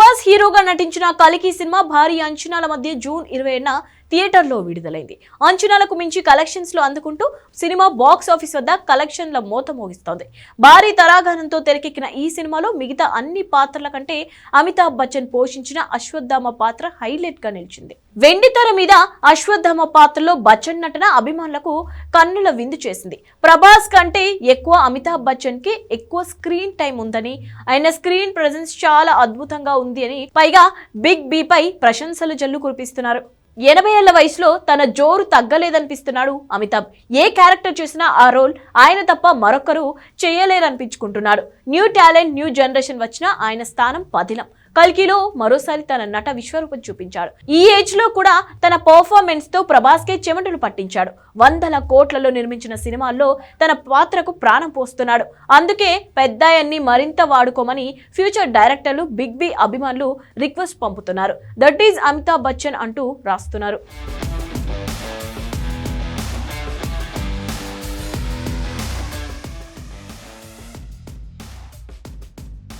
Bye-bye. Prabhas హీరోగా నటించిన కలికి సినిమా భారీ అంచనాల మధ్య జూన్ ఇరవై థియేటర్లో విడుదలైంది. అంచనాలకు మించి కలెక్షన్స్లో అందుకుంటూ సినిమా బాక్స్ ఆఫీస్ వద్ద కలెక్షన్ల మోత మోగిస్తోంది. భారీ తరాగానంతో తెరకెక్కిన ఈ సినిమాలో మిగతా అన్ని పాత్రల కంటే అమితాబ్ బచ్చన్ పోషించిన అశ్వత్థామ పాత్ర హైలైట్గా నిలిచింది. వెండి తెర మీద అశ్వత్థామ పాత్రలో బచ్చన్ నటన అభిమానులకు కన్నుల విందు చేసింది. ప్రభాస్ కంటే ఎక్కువ అమితాబ్ బచ్చన్కి ఎక్కువ స్క్రీన్ టైం ఉందని ఆయన స్క్రీన్ ప్రెజెన్స్ చాలా అద్భుతంగా ఉంది అని పైగా బిగ్ బి పై ప్రశంసలు జల్లు కురిపిస్తున్నారు. ఎనభై ఏళ్ళ వయసులో తన జోరు తగ్గలేదనిపిస్తున్నాడు అమితాబ్. ఏ క్యారెక్టర్ చేసినా ఆ రోల్ ఆయన తప్ప మరొకరు చేయలేరనిపించుకుంటున్నాడు. న్యూ టాలెంట్ న్యూ జనరేషన్ వచ్చినా ఆయన స్థానం పదిలం. కల్కిలో మరోసారి తన నట విశ్వరూపం చూపించాడు. ఈ ఏజ్లో కూడా తన పర్ఫార్మెన్స్తో ప్రభాస్ కే చెమటలు పట్టించాడు. వందల కోట్లలో నిర్మించిన సినిమాల్లో తన పాత్రకు ప్రాణం పోస్తున్నాడు. అందుకే పెద్దాయన్ని మరింత వాడుకోమని ఫ్యూచర్ డైరెక్టర్లు బిగ్ బి అభిమానులు రిక్వెస్ట్ పంపుతున్నారు. దట్ ఈజ్ అమితాబ్ బచ్చన్ అంటూ రాస్తున్నారు.